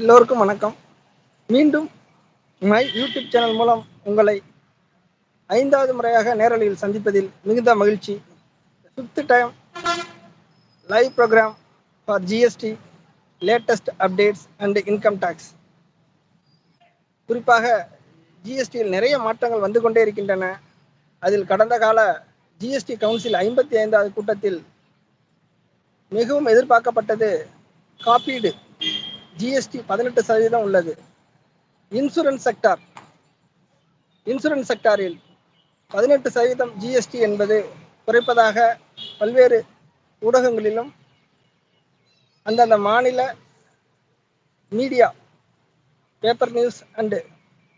எல்லோருக்கும் வணக்கம். மீண்டும் மை யூடியூப் சேனல் மூலம் உங்களை ஐந்தாவது முறையாக நேரலையில் சந்திப்பதில் மிகுந்த மகிழ்ச்சி. Fifth time live program for GST latest updates and income tax குறிப்பாக ஜிஎஸ்டியில் நிறைய மாற்றங்கள் வந்து கொண்டே இருக்கின்றன. அதில் கடந்த கால ஜிஎஸ்டி கவுன்சில் ஐம்பத்தி ஐந்தாவது கூட்டத்தில் மிகவும் எதிர்பார்க்கப்பட்டது காப்பீடு ஜிஎஸ்டி பதினெட்டு சதவீதம் உள்ளது. இன்சூரன்ஸ் செக்டார் இன்சூரன்ஸ் செக்டாரில் பதினெட்டு சதவீதம் ஜிஎஸ்டி என்பது குறைப்பதாக பல்வேறு ஊடகங்களிலும் அந்தந்த மாநில media paper news and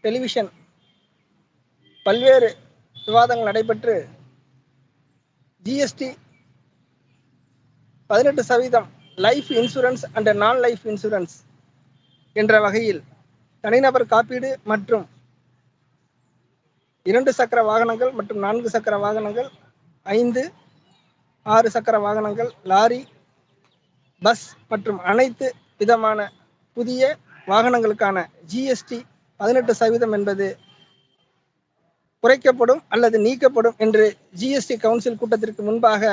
television பல்வேறு விவாதங்கள் நடைபெற்று ஜிஎஸ்டி பதினெட்டு சதவீதம் life insurance and non life insurance என்ற வகையில் தனிநபர் காப்பீடு மற்றும் இரண்டு சக்கர வாகனங்கள் மற்றும் நான்கு சக்கர வாகனங்கள் ஐந்து ஆறு சக்கர வாகனங்கள் லாரி பஸ் மற்றும் அனைத்து விதமான புதிய வாகனங்களுக்கான ஜிஎஸ்டி பதினெட்டு சதவீதம் என்பது குறைக்கப்படும் அல்லது நீக்கப்படும் என்று ஜிஎஸ்டி கவுன்சில் கூட்டத்திற்கு முன்பாக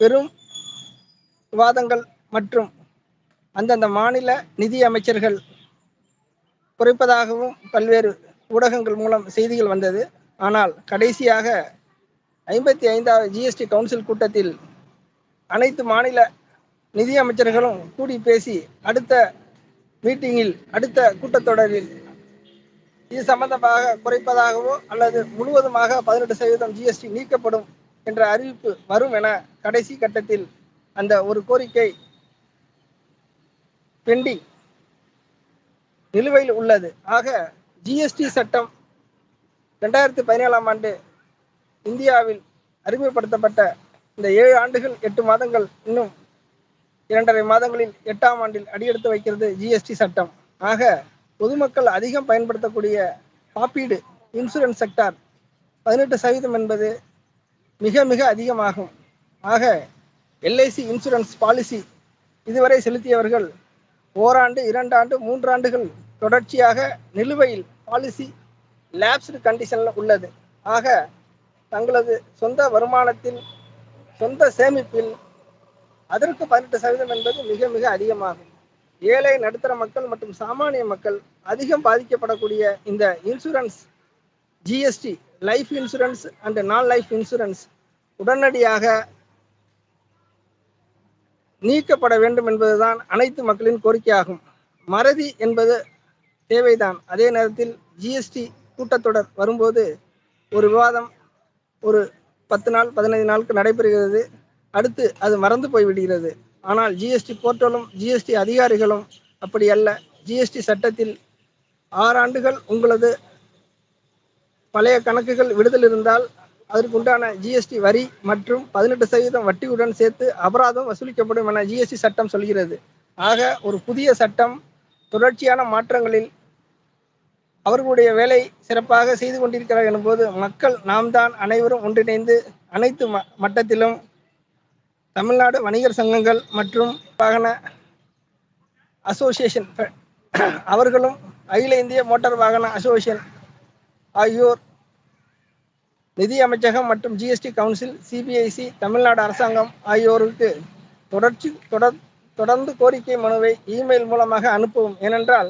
பெரும் விவாதங்கள் மற்றும் அந்தந்த மாநில நிதி அமைச்சர்கள் குறைப்பதாகவும் பல்வேறு ஊடகங்கள் மூலம் செய்திகள் வந்தது. ஆனால் கடைசியாக ஐம்பத்தி ஐந்தாவது ஜிஎஸ்டி கவுன்சில் கூட்டத்தில் அனைத்து மாநில நிதி அமைச்சர்களும் கூடி பேசி அடுத்த மீட்டிங்கில் அடுத்த கூட்டத்தொடரில் இது சம்பந்தமாக குறைப்பதாகவோ அல்லது முழுவதுமாக பதினெட்டு சதவீதம் ஜிஎஸ்டி நீக்கப்படும் என்ற அறிவிப்பு வரும் என கடைசி கட்டத்தில் அந்த ஒரு கோரிக்கை பெண்டிங் நிலுவையில் உள்ளது. ஆக ஜிஎஸ்டி சட்டம் ரெண்டாயிரத்தி பதினேழாம் ஆண்டு இந்தியாவில் அறிமுகப்படுத்தப்பட்ட இந்த ஏழு ஆண்டுகள் எட்டு மாதங்கள் இன்னும் இரண்டரை மாதங்களில் எட்டாம் ஆண்டில் அடியெடுத்து வைக்கிறது ஜிஎஸ்டி சட்டம். ஆக பொதுமக்கள் அதிகம் பயன்படுத்தக்கூடிய காப்பீடு இன்சூரன்ஸ் செக்டார் பதினெட்டு சதவீதம் என்பது மிக மிக அதிகமாகும். ஆக எல்ஐசி இன்சூரன்ஸ் பாலிசி இதுவரை செலுத்தியவர்கள் ஓராண்டு இரண்டாண்டு மூன்றாண்டுகள் தொடர்ச்சியாக நிலுவையில் பாலிசி லேப்ஸ்டு கண்டிஷனில் உள்ளது. ஆக தங்களது சொந்த வருமானத்தில் சொந்த சேமிப்பில் அதற்கு பதினெட்டு சதவீதம் என்பது மிக மிக அதிகமாகும். ஏழை நடுத்தர மக்கள் மற்றும் சாமானிய மக்கள் அதிகம் பாதிக்கப்படக்கூடிய இந்த insurance GST life insurance and non life insurance உடனடியாக நீக்கப்பட வேண்டும் என்பதுதான் அனைத்து மக்களின் கோரிக்கையாகும். மறதி என்பது தேவைதான். அதே நேரத்தில் ஜிஎஸ்டி கூட்டத்தொடர் வரும்போது ஒரு விவாதம் ஒரு பத்து நாள் பதினைந்து நாளுக்கு நடைபெறுகிறது. அடுத்து அது மறந்து போய்விடுகிறது. ஆனால் ஜிஎஸ்டி போர்ட்டலும் ஜிஎஸ்டி அதிகாரிகளும் அப்படி அல்ல. ஜிஎஸ்டி சட்டத்தில் ஆறாண்டுகள் உங்களது பழைய கணக்குகள் விடுதல் இருந்தால் அதற்கு உண்டான ஜிஎஸ்டி வரி மற்றும் பதினெட்டு சதவீதம் வட்டியுடன் சேர்த்து அபராதம் வசூலிக்கப்படும் என ஜிஎஸ்டி சட்டம் சொல்கிறது. ஆக ஒரு புதிய சட்டம் தொடர்ச்சியான மாற்றங்களில் அவர்களுடைய வேலை சிறப்பாக செய்து கொண்டிருக்கிறார் எனும்போது மக்கள் நாம் தான் அனைவரும் ஒன்றிணைந்து அனைத்து ம மட்டத்திலும் தமிழ்நாடு வணிகர் சங்கங்கள் மற்றும் வாகன அசோசியேஷன் அவர்களும் அகில இந்திய மோட்டார் வாகன அசோசியேஷன் ஆகியோர் நிதி அமைச்சகம் மற்றும் ஜிஎஸ்டி கவுன்சில் சிபிஐசி தமிழ்நாடு அரசாங்கம் ஆகியோருக்கு தொடர்ச்சி தொடர் தொடர்ந்து கோரிக்கை மனுவை இமெயில் மூலமாக அனுப்பவும். ஏனென்றால்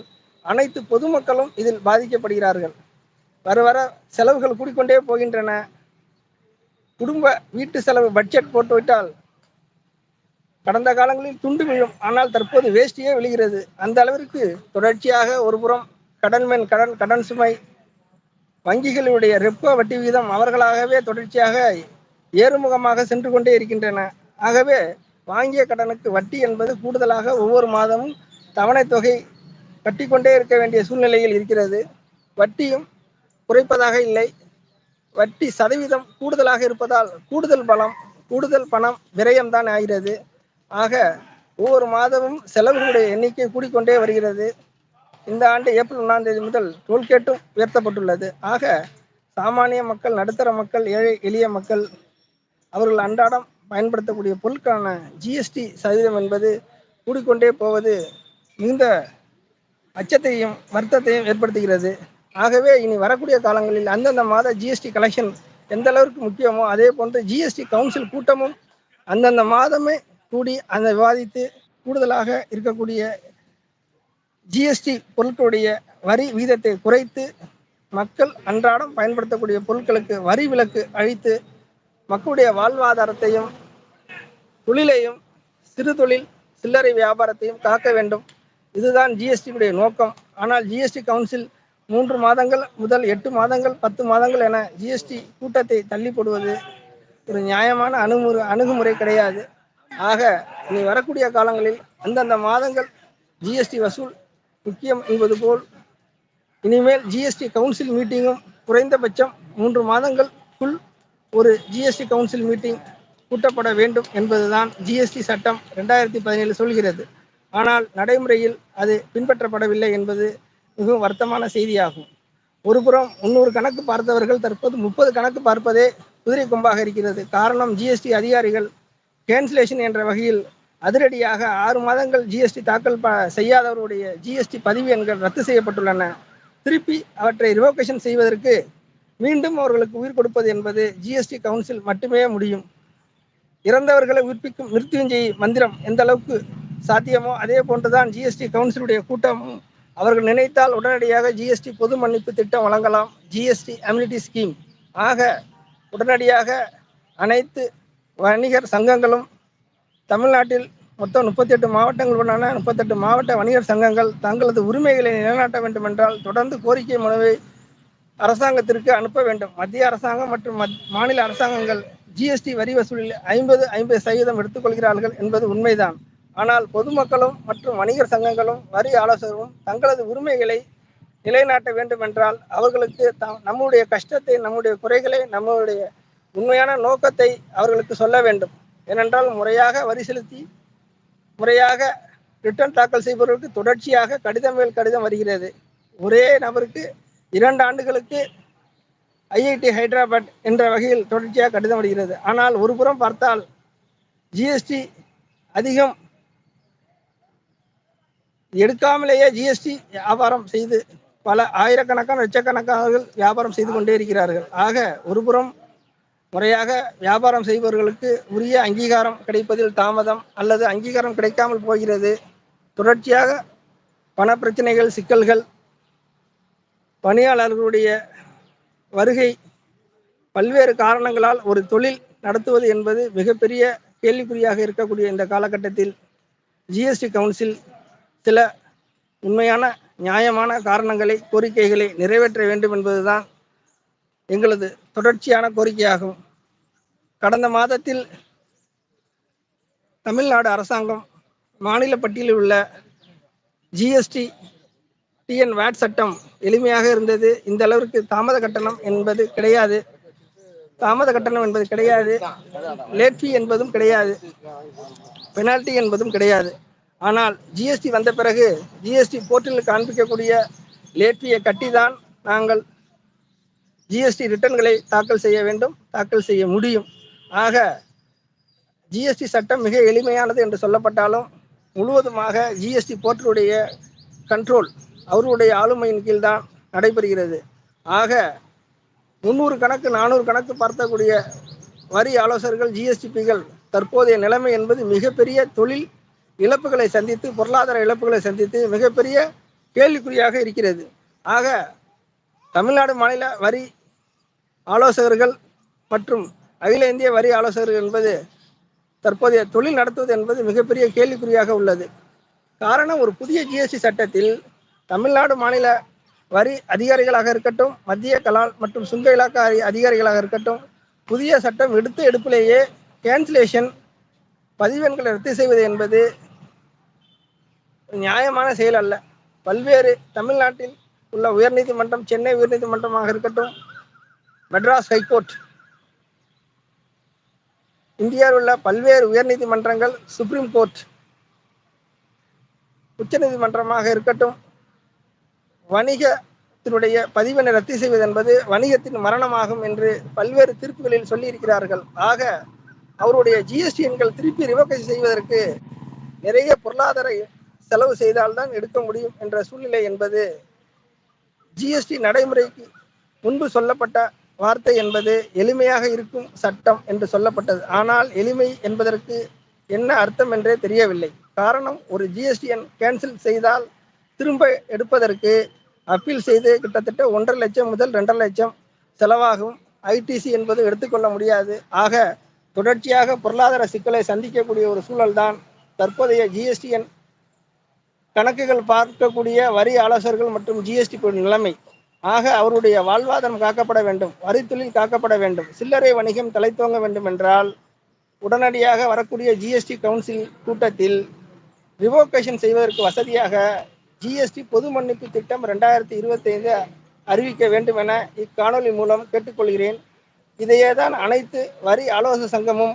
அனைத்து பொதுமக்களும் இதில் பாதிக்கப்படுகிறார்கள். வர வர செலவுகள் கூடிக்கொண்டே போகின்றன. குடும்ப வீட்டு செலவு பட்ஜெட் போட்டுவிட்டால் கடந்த காலங்களில் துண்டு விழும். ஆனால் தற்போது வேஷ்டியே விழுகிறது. அந்த அளவிற்கு தொடர்ச்சியாக ஒருபுறம் கடன் மேல் கடன் கடன் சுமை வங்கிகளுடைய ரெப்போ வட்டி விகிதம் அவர்களாகவே தொடர்ச்சியாக ஏறுமுகமாக சென்று கொண்டே இருக்கின்றன. ஆகவே வாங்கிய கடனுக்கு வட்டி என்பது கூடுதலாக ஒவ்வொரு மாதமும் தவணை தொகை கட்டிக்கொண்டே இருக்க வேண்டிய சூழ்நிலையில் இருக்கிறது. வட்டியும் குறைப்பதாக இல்லை. வட்டி சதவீதம் கூடுதலாக இருப்பதால் கூடுதல் பலம் கூடுதல் பணம் விரயம்தான் ஆகிறது. ஆக ஒவ்வொரு மாதமும் செலவுகளுடைய எண்ணிக்கை கூடிக்கொண்டே வருகிறது. இந்த ஆண்டு ஏப்ரல் ஒன்றாம் தேதி முதல் டோல்கேட்டும் உயர்த்தப்பட்டுள்ளது. ஆக சாமானிய மக்கள் நடுத்தர மக்கள் ஏழை எளிய மக்கள் அவர்கள் அன்றாடம் பயன்படுத்தக்கூடிய பொருட்களான ஜிஎஸ்டி சதவீதம் என்பது கூடிக்கொண்டே போவது மிகுந்த அச்சத்தையும் வருத்தத்தையும் ஏற்படுத்துகிறது. ஆகவே இனி வரக்கூடிய காலங்களில் அந்தந்த மாத ஜிஎஸ்டி கலெக்ஷன் எந்த அளவுக்கு முக்கியமோ அதே போன்று ஜிஎஸ்டி கவுன்சில் கூட்டமும் அந்தந்த மாதமே கூடி அந்த விவாதித்து கூடுதலாக இருக்கக்கூடிய ஜிஎஸ்டி பொருட்களுடைய வரி வீதத்தை குறைத்து மக்கள் அன்றாடம் பயன்படுத்தக்கூடிய பொருட்களுக்கு வரி விலக்கு அழித்து மக்களுடைய வாழ்வாதாரத்தையும் தொழிலையும் சிறு தொழில் சில்லறை வியாபாரத்தையும் காக்க வேண்டும். இதுதான் ஜிஎஸ்டியுடைய நோக்கம். ஆனால் ஜிஎஸ்டி கவுன்சில் மூன்று மாதங்கள் முதல் எட்டு மாதங்கள் பத்து மாதங்கள் என ஜிஎஸ்டி கூட்டத்தை தள்ளி போடுவது ஒரு நியாயமான அணுகுமுறை அணுகுமுறை கிடையாது. ஆக இனி வரக்கூடிய காலங்களில் அந்தந்த மாதங்கள் ஜிஎஸ்டி வசூல் முக்கியம் என்பது போல் இனிமேல் ஜிஎஸ்டி கவுன்சில் மீட்டிங்கும் குறைந்தபட்சம் மூன்று மாதங்களுக்குள் ஒரு ஜிஎஸ்டி கவுன்சில் மீட்டிங் கூட்டப்பட வேண்டும் என்பதுதான் ஜிஎஸ்டி சட்டம் ரெண்டாயிரத்தி பதினேழு சொல்கிறது. ஆனால் நடைமுறையில் அது பின்பற்றப்படவில்லை என்பது மிகவும் வருத்தமான செய்தியாகும். ஒருபுறம் முன்னூறு கணக்கு பார்த்தவர்கள் தற்போது முப்பது கணக்கு பார்ப்பதே குதிரை கொம்பாக இருக்கிறது. காரணம் ஜிஎஸ்டி அதிகாரிகள் கேன்சலேஷன் என்ற வகையில் அதிரடியாக ஆறு மாதங்கள் ஜிஎஸ்டி தாக்கல் ப செய்யாதவருடைய ஜிஎஸ்டி பதிவு எண்கள் ரத்து செய்யப்பட்டுள்ளன. திருப்பி அவற்றை ரிவோகேஷன் செய்வதற்கு மீண்டும் அவர்களுக்கு உயிர் கொடுப்பது என்பது ஜிஎஸ்டி கவுன்சில் மட்டுமே முடியும். இறந்தவர்களை உயிர்ப்பிக்கும் மிருத்யுஞ்செய் மந்திரம் எந்த அளவுக்கு சாத்தியமோ அதே போன்றுதான் ஜிஎஸ்டி கவுன்சிலுடைய கூட்டமும் அவர்கள் நினைத்தால் உடனடியாக ஜிஎஸ்டி பொது மன்னிப்பு திட்டம் வழங்கலாம். ஜிஎஸ்டி அம்யூனிட்டி ஸ்கீம் ஆக உடனடியாக அனைத்து வணிகர் சங்கங்களும் தமிழ்நாட்டில் மொத்தம் முப்பத்தி எட்டு மாவட்டங்களுடனான முப்பத்தெட்டு மாவட்ட வணிகர் சங்கங்கள் தங்களது உரிமைகளை நிலைநாட்ட வேண்டும் என்றால் தொடர்ந்து கோரிக்கை மனுவை அரசாங்கத்திற்கு அனுப்ப வேண்டும். மத்திய அரசாங்கம் மற்றும் மாநில அரசாங்கங்கள் ஜிஎஸ்டி வரி வசூலில் ஐம்பது ஐம்பது சதவீதம் எடுத்துக்கொள்கிறார்கள் என்பது உண்மைதான். ஆனால் பொதுமக்களும் மற்றும் வணிகர் சங்கங்களும் வரி ஆலோசகரும் தங்களது உரிமைகளை நிலைநாட்ட வேண்டும் என்றால் அவர்களுக்கு த நம்முடைய கஷ்டத்தை நம்முடைய குறைகளை நம்முடைய உண்மையான நோக்கத்தை அவர்களுக்கு சொல்ல வேண்டும். ஏனென்றால் முறையாக வரி செலுத்தி முறையாக ரிட்டர்ன் தாக்கல் செய்பவர்களுக்கு தொடர்ச்சியாக கடிதம் மேல் கடிதம் வருகிறது. ஒரே நபருக்கு இரண்டு ஆண்டுகளுக்கு ஐஐடி ஹைதராபாத் என்ற வகையில் தொடர்ச்சியாக கடிதம் வருகிறது. ஆனால் ஒருபுறம் பார்த்தால் ஜிஎஸ்டி அதிகம் எடுக்காமலேயே ஜிஎஸ்டி வியாபாரம் செய்து பல ஆயிரக்கணக்கான லட்சக்கணக்கானவர்கள் வியாபாரம் செய்து கொண்டே இருக்கிறார்கள். ஆக ஒருபுறம் முறையாக வியாபாரம் செய்பவர்களுக்கு உரிய அங்கீகாரம் கிடைப்பதில் தாமதம் அல்லது அங்கீகாரம் கிடைக்காமல் போகிறது. தொடர்ச்சியாக பண பிரச்சனைகள் சிக்கல்கள் பணியாளர்களுடைய வருகை பல்வேறு காரணங்களால் ஒரு தொழில் நடத்துவது என்பது மிகப்பெரிய கேள்விக்குறியாக இருக்கக்கூடிய இந்த காலகட்டத்தில் ஜிஎஸ்டி கவுன்சில் சில உண்மையான நியாயமான காரணங்களை கோரிக்கைகளை நிறைவேற்ற வேண்டும் என்பதுதான் எங்களது தொடர்ச்சியான கோரிக்கையாகும். கடந்த மாதத்தில் தமிழ்நாடு அரசாங்கம் மாநில பட்டியலில் உள்ள ஜிஎஸ்டி டிஎன் வேட் சட்டம் எளிமையாக இருந்தது. இந்த அளவிற்கு தாமத கட்டணம் என்பது கிடையாது. தாமத கட்டணம் என்பது கிடையாது. லேட் ஃபீ என்பதும் கிடையாது. பெனால்டி என்பதும் கிடையாது. ஆனால் ஜிஎஸ்டி வந்த பிறகு ஜிஎஸ்டி போர்ட்டலில் காண்பிக்கக்கூடிய லேட் ஃபீயை கட்டி தான் நாங்கள் ஜிஎஸ்டி ரிட்டர்ன்களை தாக்கல் செய்ய வேண்டும் தாக்கல் செய்ய முடியும். ஆக ஜிஎஸ்டி சட்டம் மிக எளிமையானது என்று சொல்லப்பட்டாலும் முழுவதுமாக ஜிஎஸ்டி போர்ட்டலுடைய கண்ட்ரோல் அவருடைய ஆளுமையின் கீழ் தான் நடைபெறுகிறது. ஆக முந்நூறு கணக்கு நானூறு கணக்கு பார்த்தக்கூடிய வரி ஆலோசகர்கள் ஜிஎஸ்டிபிகள் தற்போதைய நிலைமை என்பது மிகப்பெரிய தொழில் இழப்புகளை சந்தித்து பொருளாதார இழப்புகளை சந்தித்து மிகப்பெரிய கேள்விக்குறியாக இருக்கிறது. ஆக தமிழ்நாடு மாநில வரி ஆலோசகர்கள் மற்றும் அகில இந்திய வரி ஆலோசகர்கள் என்பது தற்போதைய தொழில் நடத்துவது என்பது மிகப்பெரிய கேள்விக்குறியாக உள்ளது. காரணம் ஒரு புதிய ஜிஎஸ்டி சட்டத்தில் தமிழ்நாடு மாநில வரி அதிகாரிகளாக இருக்கட்டும் மத்திய கலால் மற்றும் சுங்க இலாக்கா அதிகாரிகளாக இருக்கட்டும் புதிய சட்டம் எடுத்த எடுப்பிலேயே கேன்சலேஷன் பதிவெண்களை ரத்து செய்வது என்பது நியாயமான செயல் அல்ல. பல்வேறு தமிழ்நாட்டில் உள்ள உயர்நீதிமன்றம் சென்னை உயர்நீதிமன்றமாக இருக்கட்டும் மெட்ராஸ் ஹைகோர்ட். இந்தியாவில் உள்ள பல்வேறு உயர்நீதிமன்றங்கள் சுப்ரீம் கோர்ட் உச்சநீதிமன்றமாக இருக்கட்டும் வணிகத்தினுடைய பதிவினை ரத்து செய்வது என்பது வணிகத்தின் மரணமாகும் என்று பல்வேறு தீர்ப்புகளில் சொல்லியிருக்கிறார்கள். ஆக அவருடைய ஜிஎஸ்டி எண்கள் திருப்பி ரிவோகை செய்வதற்கு நிறைய பொருளாதார செலவு செய்தால்தான் எடுக்க முடியும் என்ற சூழ்நிலை என்பது ஜிஎஸ்டி நடைமுறைக்கு முன்பு சொல்லப்பட்ட வார்த்தை என்பது எளிமையாக இருக்கும் சட்டம் என்று சொல்லப்பட்டது. ஆனால் எளிமை என்பதற்கு என்ன அர்த்தம் என்றே தெரியவில்லை. காரணம் ஒரு ஜிஎஸ்டிஎன் கேன்சல் செய்தால் திரும்ப எடுப்பதற்கு அப்பீல் செய்து கிட்டத்தட்ட ஒன்றரை லட்சம் முதல் ரெண்டரை லட்சம் செலவாகும். ஐடிசி என்பது எடுத்துக்கொள்ள முடியாது. ஆக தொடர்ச்சியாக பொருளாதார சிக்கலை சந்திக்கக்கூடிய ஒரு சூழல்தான் தற்போதைய ஜிஎஸ்டிஎன் கணக்குகள் பார்க்கக்கூடிய வரி ஆலோசகர்கள் மற்றும் ஜிஎஸ்டி நிலைமை. ஆக அவருடைய வாழ்வாதாரம் காக்கப்பட வேண்டும் வரித்தொழில் காக்கப்பட வேண்டும் சில்லறை வணிகம் தலைத்தோங்க வேண்டும் என்றால் உடனடியாக வரக்கூடிய ஜிஎஸ்டி கவுன்சில் கூட்டத்தில் ரிவோகேஷன் செய்வதற்கு வசதியாக ஜிஎஸ்டி பொது மன்னிப்பு திட்டம் ரெண்டாயிரத்தி இருபத்தைந்து அறிவிக்க வேண்டும் என இக்காணொலி மூலம் கேட்டுக்கொள்கிறேன். இதையே தான் அனைத்து வரி ஆலோசக சங்கமும்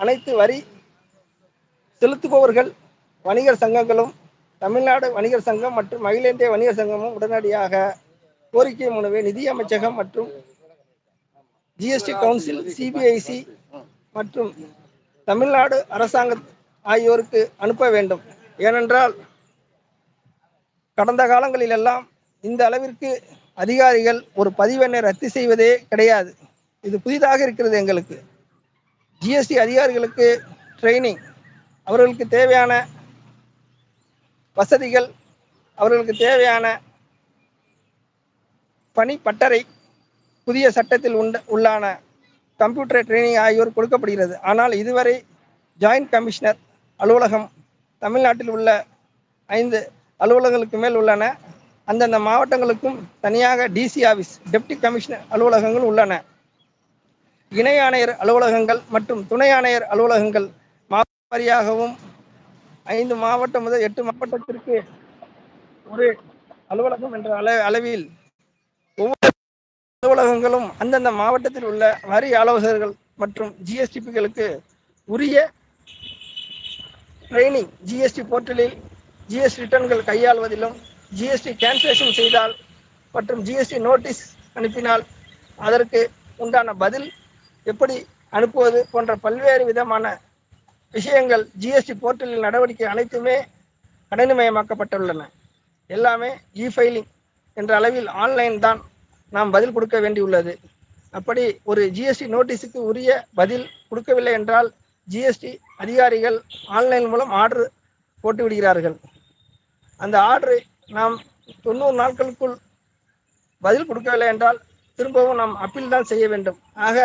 அனைத்து வரி செலுத்துபவர்கள் வணிகர் சங்கங்களும் தமிழ்நாடு வணிகர் சங்கம் மற்றும் அகில இந்திய வணிகர் சங்கமும் உடனடியாக கோரிக்கை மனுவை நிதியமைச்சகம் மற்றும் ஜிஎஸ்டி கவுன்சில் சிபிஐசி மற்றும் தமிழ்நாடு அரசாங்க ஆகியோருக்கு அனுப்ப வேண்டும். ஏனென்றால் கடந்த காலங்களில் எல்லாம் இந்த அளவிற்கு அதிகாரிகள் ஒரு பதிவெண்ணை ரத்து செய்வதே கிடையாது. இது புதிதாக இருக்கிறது எங்களுக்கு. ஜிஎஸ்டி அதிகாரிகளுக்கு ட்ரைனிங் அவர்களுக்கு தேவையான வசதிகள் அவர்களுக்கு தேவையான பணி பட்டறை புதிய சட்டத்தில் உண்ட உள்ளான கம்ப்யூட்டர் ட்ரைனிங் ஆகியோர் கொடுக்கப்படுகிறது. ஆனால் இதுவரை ஜாயின்ட் கமிஷனர் அலுவலகம் தமிழ்நாட்டில் உள்ள ஐந்து அலுவலகங்களுக்கு மேல் உள்ளன. அந்தந்த மாவட்டங்களுக்கும் தனியாக டிசி ஆஃபீஸ் டெப்டி கமிஷனர் அலுவலகங்கள் உள்ளன. இணை ஆணையர் அலுவலகங்கள் மற்றும் துணை ஆணையர் அலுவலகங்கள் மாவாரியாகவும் ஐந்து மாவட்டம் முதல் எட்டு மாவட்டத்திற்கு ஒரு அலுவலகம் என்ற அள அளவில் ஒவ்வொரு அலுவலகங்களும் அந்தந்த மாவட்டத்தில் உள்ள வரி ஆலோசகர்கள் மற்றும் ஜிஎஸ்டிபிகளுக்கு உரிய ட்ரைனிங் ஜிஎஸ்டி போர்ட்டலில் ஜிஎஸ்டி ரிட்டர்ன்கள் கையாள்வதிலும் ஜிஎஸ்டி கேன்சலேஷன் செய்தால் மற்றும் ஜிஎஸ்டி நோட்டீஸ் அனுப்பினால் அதற்கு உண்டான பதில் எப்படி அனுப்புவது போன்ற பல்வேறு விதமான விஷயங்கள் ஜிஎஸ்டி போர்ட்டலில் நடவடிக்கை அனைத்துமே கணினிமயமாக்கப்பட்டுள்ளன. எல்லாமே இ ஃபைலிங் என்ற அளவில் ஆன்லைன் தான் நாம் பதில் கொடுக்க வேண்டியுள்ளது. அப்படி ஒரு ஜிஎஸ்டி நோட்டீஸுக்கு உரிய பதில் கொடுக்கவில்லை என்றால் ஜிஎஸ்டி அதிகாரிகள் ஆன்லைன் மூலம் ஆர்டர் போட்டு விடுகிறார்கள். அந்த ஆர்டரை நாம் தொண்ணூறு நாட்களுக்குள் பதில் கொடுக்கவில்லை என்றால் திரும்பவும் நாம் அப்பீல் தான் செய்ய வேண்டும். ஆக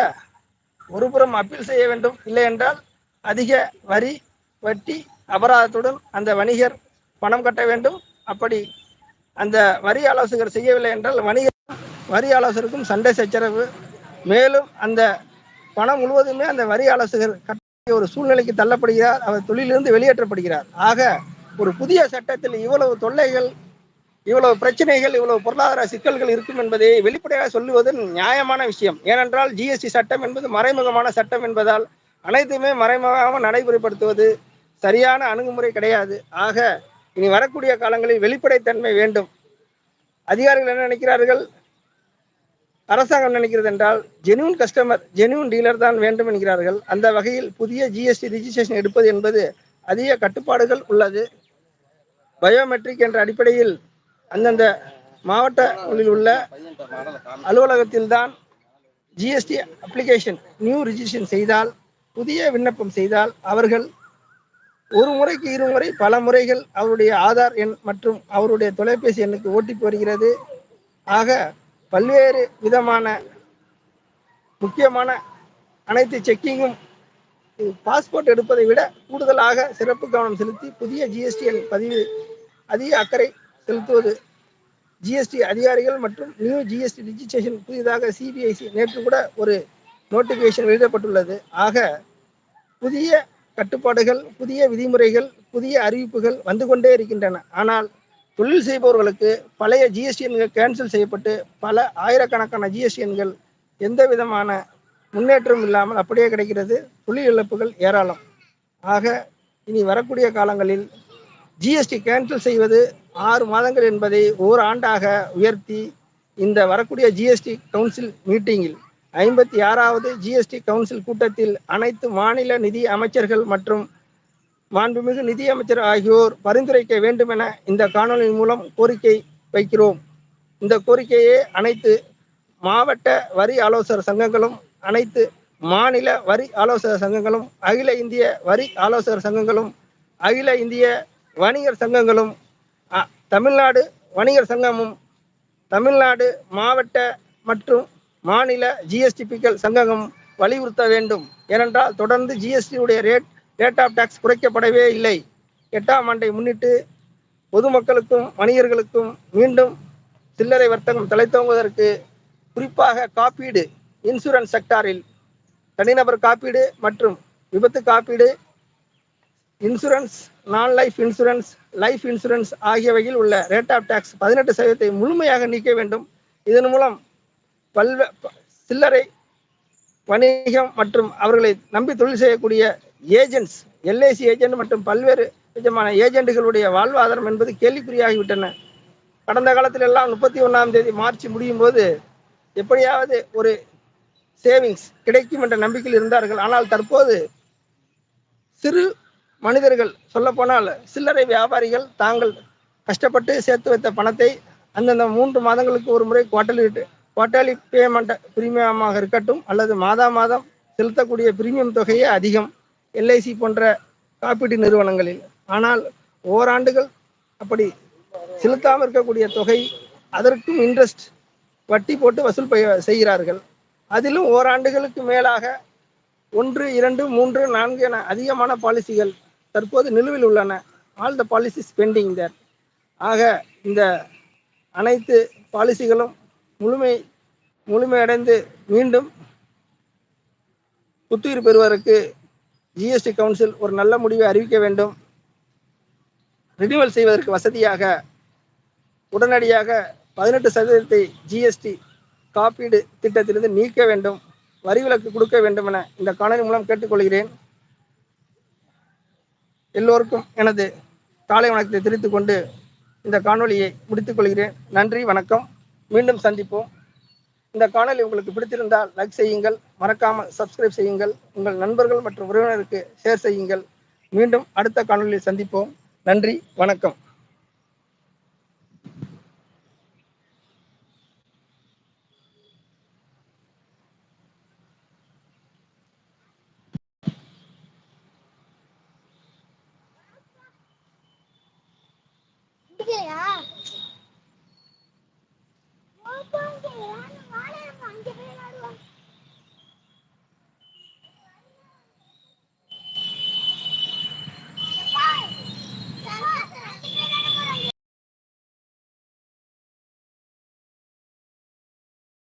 ஒருபுறம் அப்பீல் செய்ய வேண்டும். இல்லை என்றால் அதிக வரி வட்டி அபராதத்துடன் அந்த வணிகர் பணம் கட்ட வேண்டும். அப்படி அந்த வரி ஆலோசகர் செய்யவில்லை என்றால் வணிகம் வரி ஆலோசகருக்கும் சண்டை சச்சரவு. மேலும் அந்த பணம் முழுவதுமே அந்த வரி ஆலோசகர் கட்டிய ஒரு சூழ்நிலைக்கு தள்ளப்படுகிறார். அவர் தொழிலிருந்து வெளியேற்றப்படுகிறார். ஆக ஒரு புதிய சட்டத்தில் இவ்வளவு தொல்லைகள் இவ்வளவு பிரச்சனைகள் இவ்வளவு பொருளாதார சிக்கல்கள் இருக்கும் என்பதை வெளிப்படையாக சொல்லுவது நியாயமான விஷயம். ஏனென்றால் ஜிஎஸ்டி சட்டம் என்பது மறைமுகமான சட்டம் என்பதால் அனைத்துமே மறைமுகமாக நடைமுறைப்படுத்துவது சரியான அணுகுமுறை கிடையாது. ஆக இனி வரக்கூடிய காலங்களில் வெளிப்படைத்தன்மை வேண்டும். அதிகாரிகள் என்ன நினைக்கிறார்கள்? அரசாங்கம் நினைக்கிறது என்றால் ஜெனுவன் கஸ்டமர் ஜெனுவன் டீலர் தான் வேண்டும் என்கிறார்கள். அந்த வகையில் புதிய ஜிஎஸ்டி ரிஜிஸ்ட்ரேஷன் எடுப்பது என்பது அதிக கட்டுப்பாடுகள் உள்ளது. பயோமெட்ரிக் என்ற அடிப்படையில் அந்தந்த மாவட்டங்களில் உள்ள அலுவலகத்தில்தான் ஜிஎஸ்டி அப்ளிகேஷன் நியூ ரிஜிஸ்ட்ரேஷன் செய்தால் புதிய விண்ணப்பம் செய்தால் அவர்கள் ஒரு முறைக்கு இருமுறை பல முறைகள் அவருடைய ஆதார் எண் மற்றும் அவருடைய தொலைபேசி எண்ணுக்கு ஓட்டிப்பு வருகிறது. ஆக பல்வேறு விதமான முக்கியமான அனைத்து செக்கிங்கும் பாஸ்போர்ட் எடுப்பதை விட கூடுதலாக சிறப்பு கவனம் செலுத்தி புதிய ஜிஎஸ்டி எண் பதிவு அதிக அக்கறை செலுத்துவது. ஜிஎஸ்டி அதிகாரிகள் மற்றும் நியூ ஜிஎஸ்டி ரிஜிஸ்ட்ரேஷன் புதிதாக சிபிஐசி நேற்று கூட ஒரு நோட்டிஃபிகேஷன் வெளியிடப்பட்டுள்ளது. ஆக புதிய கட்டுப்பாடுகள் புதிய விதிமுறைகள் புதிய அறிவிப்புகள் வந்து கொண்டே இருக்கின்றன. ஆனால் தொழில் செய்பவர்களுக்கு பழைய ஜிஎஸ்டி எண்கள் கேன்சல் செய்யப்பட்டு பல ஆயிரக்கணக்கான ஜிஎஸ்டி எண்கள் எந்த விதமான முன்னேற்றம் இல்லாமல் அப்படியே கிடைக்கிறது. தொழில் இழப்புகள் ஏராளம். ஆக இனி வரக்கூடிய காலங்களில் ஜிஎஸ்டி கேன்சல் செய்வது ஆறு மாதங்கள் என்பதை ஓராண்டாக உயர்த்தி இந்த வரக்கூடிய ஜிஎஸ்டி கவுன்சில் மீட்டிங்கில் ஐம்பத்தி ஆறாவது ஜிஎஸ்டி கவுன்சில் கூட்டத்தில் அனைத்து மாநில நிதி அமைச்சர்கள் மற்றும் மாண்புமிகு நிதியமைச்சர் ஆகியோர் பரிந்துரைக்க வேண்டும் என இந்த காணொலியின் மூலம் கோரிக்கை வைக்கிறோம். இந்த கோரிக்கையை அனைத்து மாவட்ட வரி ஆலோசகர் சங்கங்களும் அனைத்து மாநில வரி ஆலோசகர் சங்கங்களும் அகில இந்திய வரி ஆலோசகர் சங்கங்களும் அகில இந்திய வணிகர் சங்கங்களும் தமிழ்நாடு வணிகர் சங்கமும் தமிழ்நாடு மாவட்ட மற்றும் மாநில ஜிஎஸ்டிபிக்கள் சங்ககம் வலியுறுத்த வேண்டும். ஏனென்றால் தொடர்ந்து ஜிஎஸ்டியுடைய ரேட் ரேட் ஆஃப் டாக்ஸ் குறைக்கப்படவே இல்லை. எட்டாம் ஆண்டை முன்னிட்டு பொதுமக்களுக்கும் வணிகர்களுக்கும் மீண்டும் சில்லறை வர்த்தகம் தலைத்தோங்குவதற்கு குறிப்பாக காப்பீடு இன்சூரன்ஸ் செக்டாரில் தனிநபர் காப்பீடு மற்றும் விபத்து காப்பீடு insurance non life insurance life insurance ஆகியவையில் உள்ள ரேட் ஆஃப் டேக்ஸ் பதினெட்டு சதவீதத்தை முழுமையாக நீக்க வேண்டும். இதன் மூலம் பல்வே ப- சில்லறை வணிகம் மற்றும் அவர்களை நம்பி தொழில் செய்யக்கூடிய ஏஜென்ட்ஸ் எல்ஐசி ஏஜென்ட் மற்றும் பல்வேறு விதமான ஏஜென்ட்டுகளுடைய வாழ்வாதாரம் என்பது கேள்விக்குறியாகிவிட்டன. கடந்த காலத்தில் எல்லாம் முப்பத்தி ஒன்றாம் தேதி மார்ச் முடியும் போது எப்படியாவது ஒரு சேவிங்ஸ் கிடைக்கும் என்ற நம்பிக்கையில் இருந்தார்கள். ஆனால் தற்போது சிறு மனிதர்கள் சொல்லப்போனால் சில்லறை வியாபாரிகள் தாங்கள் கஷ்டப்பட்டு சேர்த்து வைத்த பணத்தை அந்தந்த மூன்று மாதங்களுக்கு ஒரு முறை குவார்டர்லி குவார்டர்லி பேமெண்ட் பிரீமியமாக இருக்கட்டும் அல்லது மாதா மாதம் செலுத்தக்கூடிய பிரீமியம் தொகையே அதிகம். எல்ஐசி போன்ற காப்பீட்டு நிறுவனங்களில். ஆனால் ஓராண்டுகள் அப்படி செலுத்தாமல் இருக்கக்கூடிய தொகை அதற்கும் இன்ட்ரெஸ்ட் வட்டி போட்டு வசூல் செய்கிறார்கள். அதிலும் ஓராண்டுகளுக்கு மேலாக ஒன்று இரண்டு மூன்று நான்கு என அதிகமான பாலிசிகள் தற்போது நிலுவையில் உள்ளன. All the policies pending there ஆக இந்த அனைத்து பாலிசிகளும் முழுமை முழுமையடைந்து மீண்டும் புத்துயிர் பெறுவதற்கு ஜிஎஸ்டி கவுன்சில் ஒரு நல்ல முடிவை அறிவிக்க வேண்டும். ரினிவல் செய்வதற்கு வசதியாக உடனடியாக பதினெட்டு சதவீதத்தை ஜிஎஸ்டி காப்பீடு திட்டத்திலிருந்து நீக்க வேண்டும். வரி விலக்கு கொடுக்க வேண்டும் என இந்த காணொலி மூலம் கேட்டுக்கொள்கிறேன். எல்லோருக்கும் எனது காலை வணக்கத்தை தெரிவித்துக் கொண்டு இந்த காணொளியை முடித்துக் கொள்கிறேன். நன்றி வணக்கம். மீண்டும் சந்திப்போம். இந்த காணொலி உங்களுக்கு பிடித்திருந்தால் லைக் செய்யுங்கள். மறக்காமல் சப்ஸ்கிரைப் செய்யுங்கள். உங்கள் நண்பர்கள் மற்றும் உறவினருக்கு ஷேர் செய்யுங்கள். மீண்டும் அடுத்த காணொலியில் சந்திப்போம். நன்றி வணக்கம்.